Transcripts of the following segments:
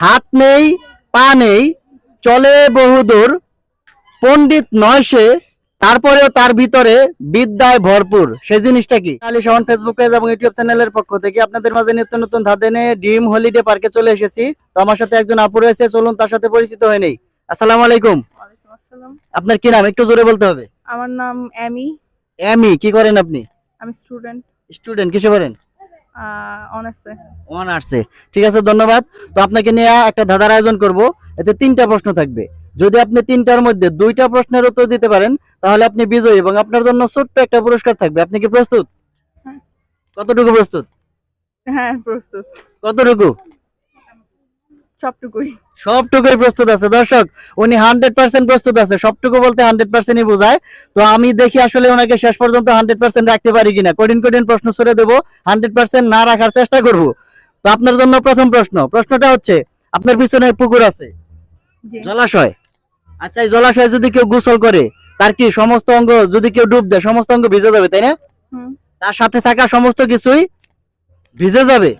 হাত নেই পা নেই চলে বহুদূর পণ্ডিত নয় সে তারপরেও তার ভিতরে বিদ্যায় ভরপুর। সেই জিনিসটা কি? আলী শাহন ফেসবুক পেজ এবং ইউটিউব চ্যানেলের পক্ষ থেকে আপনাদের মাঝে নিত্য নতুন ধাদেনে ডিম হলিডে পার্কে চলে এসেছি। তো আমার সাথে একজন আপু রয়েছে চলুন তার সাথে পরিচিত হয়ে নেই। আসসালামু আলাইকুম। আপনার কি নাম? একটু জোরে বলতে হবে। আমার নাম অ্যামি। এমি কি করেন আপনি? আমি স্টুডেন্ট। স্টুডেন্ট কিসে করেন অনার্সে অনার্সে। ঠিক আছে ধন্যবাদ। তো আপনাকে নিয়ে একটা ধাঁধার আয়োজন করব। এতে তিনটা প্রশ্ন থাকবে। যদি আপনি তিনটার মধ্যে দুইটা প্রশ্নের উত্তর দিতে পারেন তাহলে আপনি বিজয়ী এবং আপনার জন্য ছোট্ট একটা পুরস্কার থাকবে। আপনি কি প্রস্তুত? হ্যাঁ। কতটুকু প্রস্তুত? হ্যাঁ প্রস্তুত। কতটুকু? সবটুকুই। সবটুকুই প্রস্তুত আছে। দর্শক উনি হান্ড্রেড পার্সেন্ট প্রস্তুত আছে। সবটুকু বলতে হান্ড্রেড পার্সেন্টই বোঝায়। তো আমি দেখি আসলে ওনাকে শেষ পর্যন্ত হান্ড্রেড পার্সেন্ট রাখতে পারি কিনা। কঠিন কঠিন প্রশ্ন ছড়ে দেবো। হান্ড্রেড পার্সেন্ট না রাখার চেষ্টা করব। তো আপনার জন্য প্রথম প্রশ্ন। প্রশ্নটা হচ্ছে আপনার পিছনে পুকুর আছে। জলাশয়। আচ্ছা এই জলাশয়ে যদি কেউ গোসল করে তার কি সমস্ত অঙ্গ যদি কেউ ডুব দেয় সমস্ত অঙ্গ ভিজে যাবে তাই না? তার সাথে থাকা সমস্ত কিছুই ভিজে যাবে।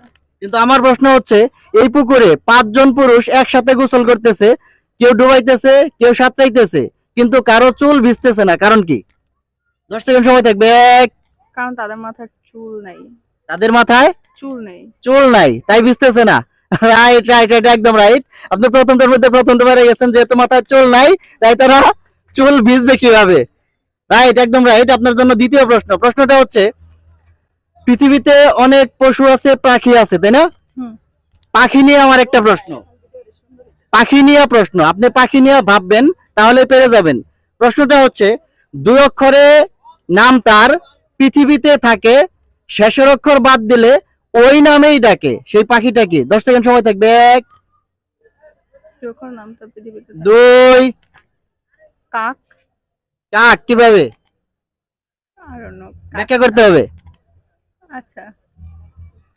কিন্তু আমার প্রশ্ন হচ্ছে এই পুকুরে পাঁচজন পুরুষ একসাথে গোসল করতেছে কেউ ডুবাইতেছে কেউ সাঁতরাইতেছে কিন্তু কারও চুল ভিজতেছে না কারণ কি? দশ সেকেন্ড সময় থাকবে কারণ তাদের মাথায় চুল নেই। তাদের মাথায়? চুল নেই। চুল নাই তাই ভিজতেছে না। রাইট রাইট রাইট একদম রাইট আপনি প্রথমটার মধ্যে প্রথমটা বেড়ে গেছেন যেহেতু মাথায় চুল নাই তাই তারা চুল ভিজবে কীভাবে? রাইট একদম রাইট আপনার জন্য দ্বিতীয় প্রশ্ন। প্রশ্নটা হচ্ছে পৃথিবীতে অনেক পশু আছে পাখি আছে তাই না? পাখি নিয়ে আমার একটা প্রশ্ন। পাখি নিয়ে প্রশ্ন। আপনি পাখি নিয়ে ভাববেন তাহলে পেরে যাবেন। প্রশ্নটা হচ্ছে দুই অক্ষরে নাম তার পৃথিবীতে থাকে শেষের অক্ষর বাদ দিলে ওই নামেই ডাকে। সেই পাখিটা কি? দশ সেকেন্ড সময় থাকবে। এক। দুই কাক। কাক কীভাবে? ব্যাখ্যা করতে হবে।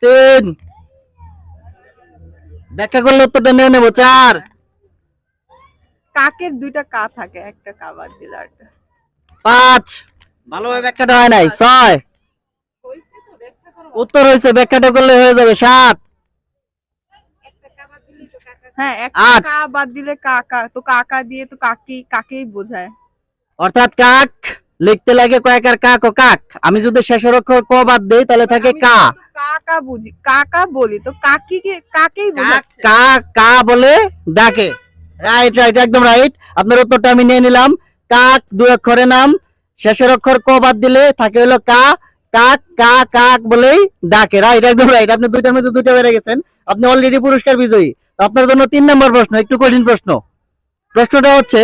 তিন। ব্যাখ্যা করলে উত্তরটা নিয়ে নেব চার। কাকের দুইটা কা থাকে একটা কা বাদ দিলে পাঁচ। ভালোভাবে ব্যাখ্যাটা হয় নাই ছয়। উত্তর হয়েছে ব্যাখ্যাটা করলে হয়ে যাবে সাত। হ্যাঁ একটা কা বাদ দিলে কাকা তো কাকা দিয়ে তো কাকি কাকেই বোঝায়। অর্থাৎ কাক লিখতে লাগে কয়েকার কাক ও কাক। আমি যদি শেষের অক্ষর ক বাদ দেই তাহলে থাকে আমি কা। তো কাকা বুঝি কাকা বলি তো কাকিকে কাকেই কাক বোঝাচ্ছে কা কা বলে ডাকে। রাইট রাইট একদম রাইট আপনার উত্তরটা আমি নিয়ে নিলাম। কাক দুই অক্ষরের নাম। শেষের অক্ষর ক বাদ দিলে থাকে হলো কা। কাক কা কাক বলেই ডাকে। রাইট একদম রাইট আপনি দুইটার মধ্যে দুইটা বেড়ে গেছেন। আপনি অলরেডি পুরস্কার বিজয়ী। তো আপনার জন্য তিন নম্বর প্রশ্ন একটু কঠিন প্রশ্ন। প্রশ্নটা হচ্ছে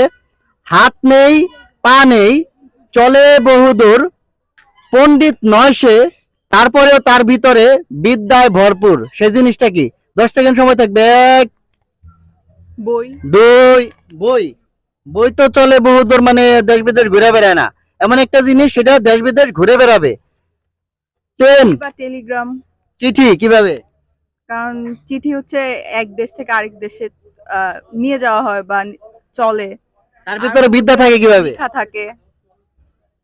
হাত নেই পা নেই চলে বহুদূর পণ্ডিত নয় সে তারপরেও তার ভিতরে বিদ্যায় ভরপুর। সেই জিনিসটা কি? দশ সেকেন্ড সময় থাকবে। এক বই। দুই বই। বই তো চলে বহুদূর মানে দেশ বিদেশ ঘুরে বেড়ায় না। এমন একটা জিনিস সেটা দেশ বিদেশ ঘুরে বেড়াবে। Train telegram. চিঠি কীভাবে? কারণ চিঠি হচ্ছে এক দেশ থেকে আরেক দেশে নিয়ে যাওয়া হয় বা চলে। তার ভিতরে বিদ্যা থাকে কীভাবে? লেখা থাকে।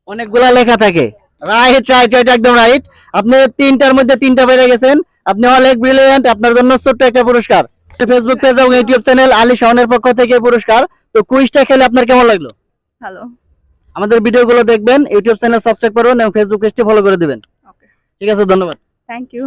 অনেকগুলা লেখা থাকে। রাইট রাইট রাইট একদম রাইট আপনি তিনটার মধ্যে তিনটা বেড়ে গেছেন। আপনি অনেক ব্রিলিয়েন্ট আপনার জন্য ছোট্ট একটা পুরস্কার। ফেসবুক পেজ এবং ইউটিউব চ্যানেল আলী শাহনের পক্ষ থেকে পুরস্কার। তো কুইজটা খেলে আপনার কেমন লাগল? ভালো। আমাদের ভিডিওগুলো দেখবেন ইউটিউব চ্যানেল সাবস্ক্রাইব করবেন এবং ফেসবুক পেজটি ফলো করে দিবেন। ঠিক আছে ধন্যবাদ। Thank you